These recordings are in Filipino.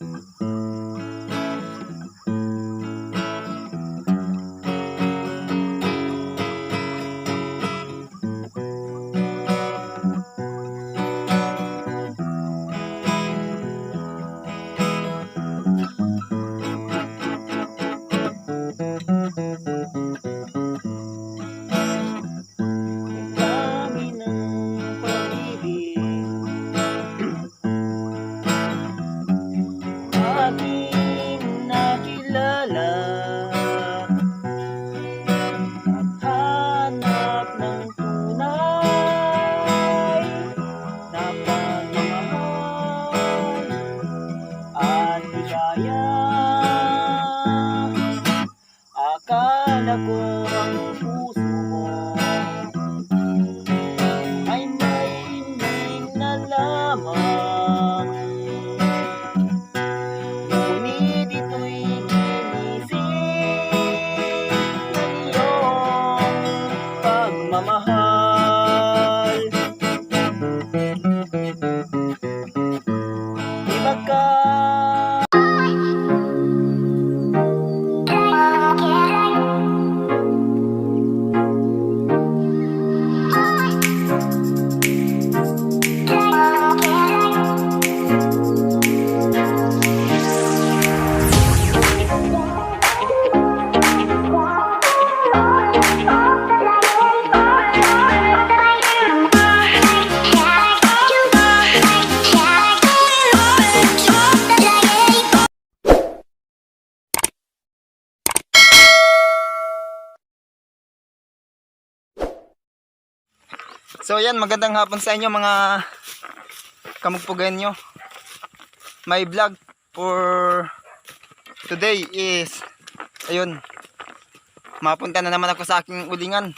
Música So yan, magandang hapon sa inyo mga kamugpugan nyo. My vlog for today is, ayun, mapunta na naman ako sa aking ulingan.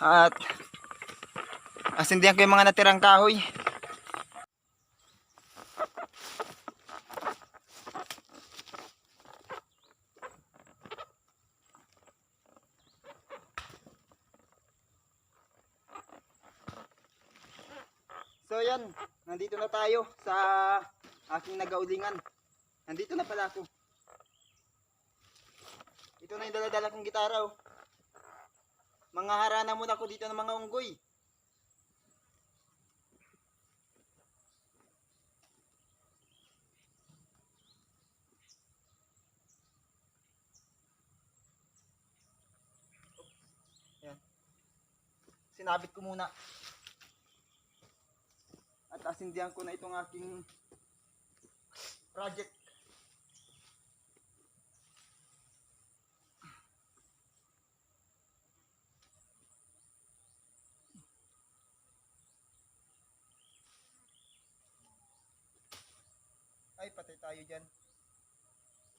At asindihan ko yung mga natirang kahoy. So yan, nandito na tayo sa aking nagaulingan. Nandito na pala ako. Ito na yung daladala kong gitara oh. Mga harana muna ako dito ng mga unggoy. Yan. Sinabit ko muna. At asindihan ko na itong aking project. Ay, patay tayo dyan.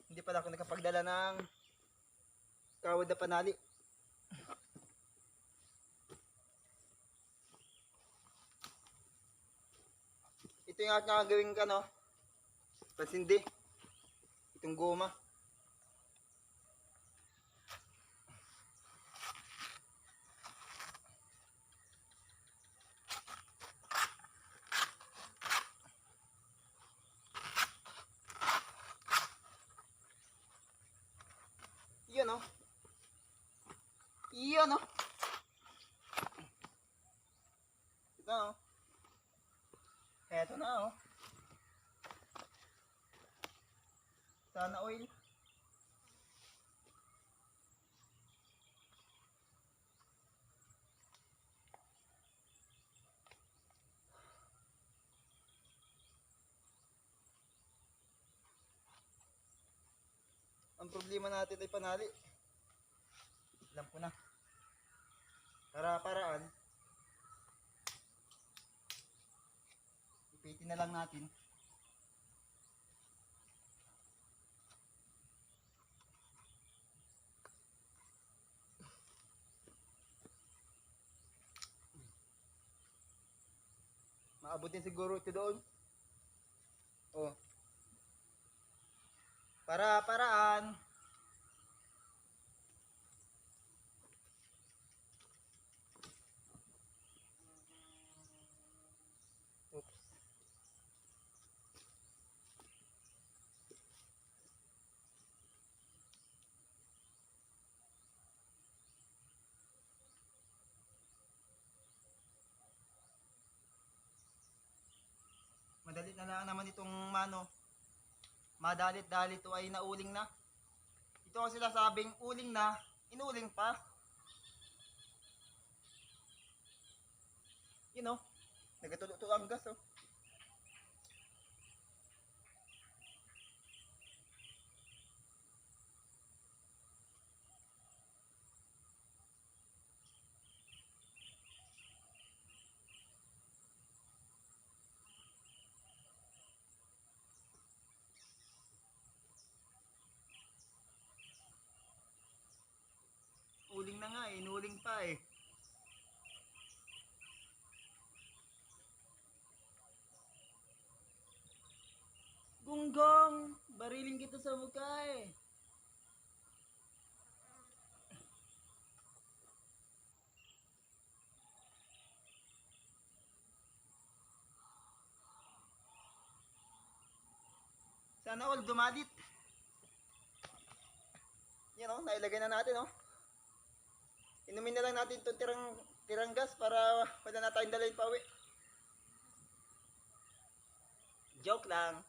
Hindi pala ako nakapagdala ng kawad na panali. Ito yung aking gagawin ka, no? Pansindi. Itong goma. Iyan, oh. Iyan, oh. Ito, oh. Eto na oh. Sana oil. Ang problema natin ay panali. Alam ko na. Para paraan. Ipitin na lang natin. Maabot din siguro ito doon. Oh para paraan Oops. Madali na lang naman itong mano. Madalit-dalit to ay nauling na. Ito ang sinasabing uling na, inuling pa. You know, nagatulo-tulo ang gas oh. Uling na nga eh, inuling pa eh. Gunggong, bariling kita sa mukha eh. Sana all dumadit. Yan o, nailagay na natin oh. Inumin na lang natin itong tirang, tirang gas para wala na tayong dalhin pa uwi. Joke lang.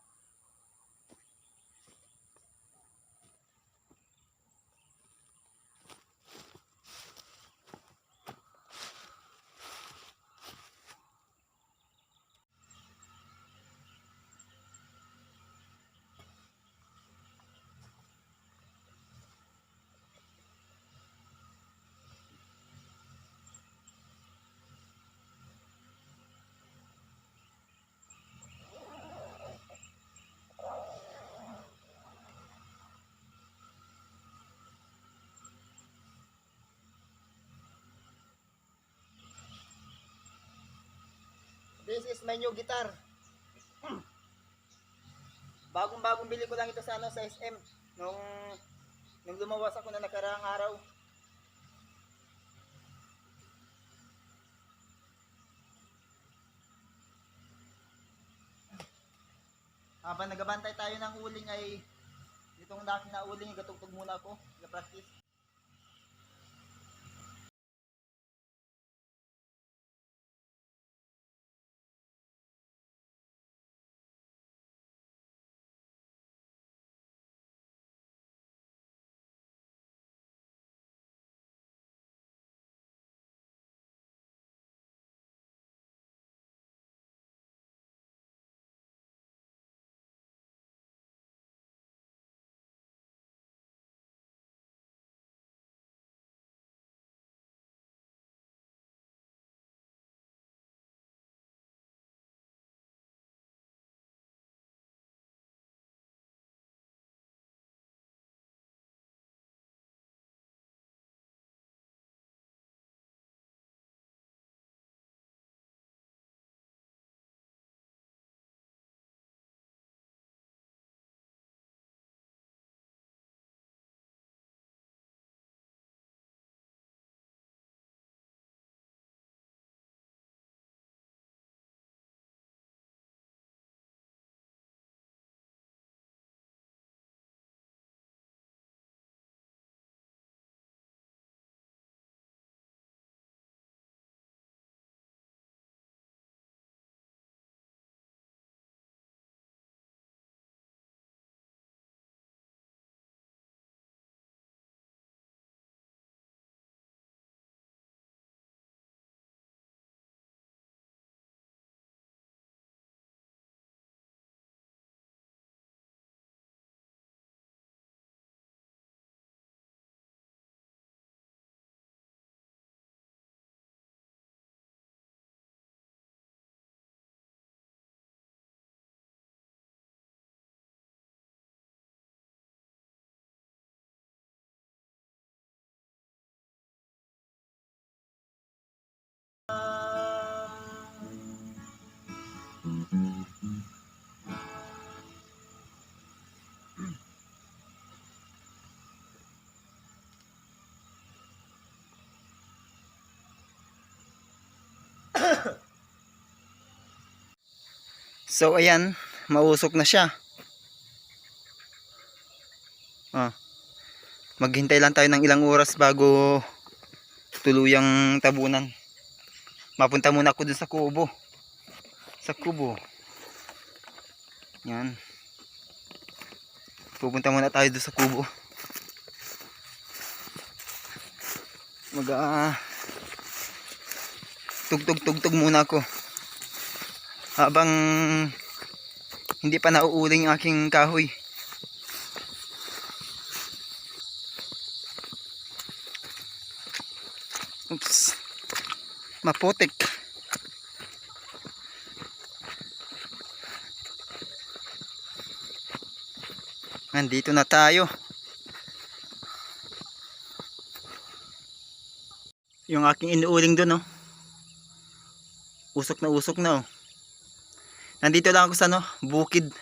This is my new guitar. Bagong bagong bili ko lang ito sa ano sa SM nung nung lumawas ako na nakaraang araw. Habang nagabantay tayo ng uling ay itong daki na uling, gatugtog muna ako, nag-practice. So ayan, mausok na siya. Ah. Maghintay lang tayo ng ilang oras bago tuluyang tabunan. Mapunta muna ako dun sa kubo. Sa kubo. Yan. Pupunta muna tayo doon sa kubo. Mag ah, tugtog-tugtog muna ako. Habang hindi pa nauuling aking kahoy. Oops. Maputik. Nandito na tayo. Yung aking inuuling doon, oh. Usok na usok na, oh. Nandito lang ako sa, no, bukid.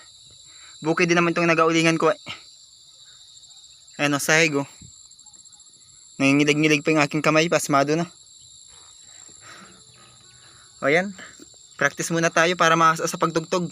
Bukid din naman itong nagaulingan ko, eh. Ayan, oh, sahig, oh. Nangingilig-ngilig pa yung aking kamay, pasmado na. O, ayan. Practice muna tayo para makasa sa pagtugtog.